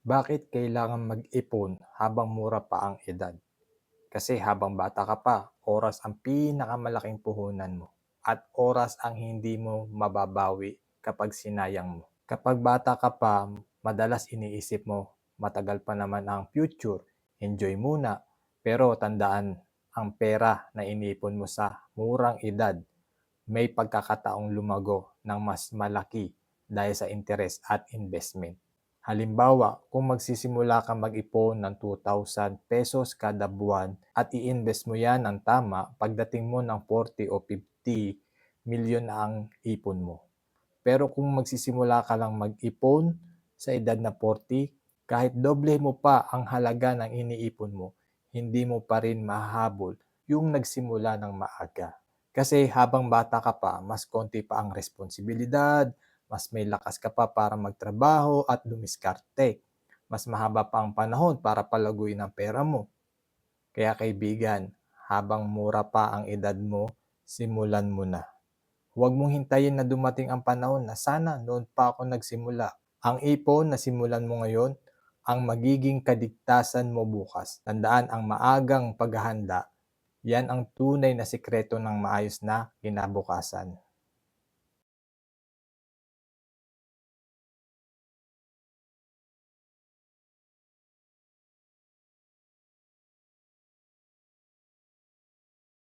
Bakit kailangan mag-ipon habang mura pa ang edad? Kasi habang bata ka pa, oras ang pinakamalaking puhunan mo at oras ang hindi mo mababawi kapag sinayang mo. Kapag bata ka pa, madalas iniisip mo, matagal pa naman ang future, enjoy muna. Pero tandaan, ang pera na inipon mo sa murang edad, may pagkakataong lumago ng mas malaki dahil sa interest at investment. Halimbawa, kung magsisimula ka mag-ipon ng 2,000 pesos kada buwan at i-invest mo yan ng tama, pagdating mo ng 40 o 50 milyon na ang ipon mo. Pero kung magsisimula ka lang mag-ipon sa edad na 40, kahit doble mo pa ang halaga ng iniipon mo, hindi mo pa rin mahahabol yung nagsimula ng maaga. Kasi habang bata ka pa, mas konti pa ang responsibilidad, mas may lakas ka pa para magtrabaho at dumiskarte. Mas mahaba pa ang panahon para palaguin ang pera mo. Kaya kaibigan, habang mura pa ang edad mo, simulan mo na. Huwag mong hintayin na dumating ang panahon na sana noon pa ako nagsimula. Ang ipon na simulan mo ngayon, ang magiging kadigtasan mo bukas. Tandaan ang maagang paghahanda, yan ang tunay na sikreto ng maayos na kinabukasan.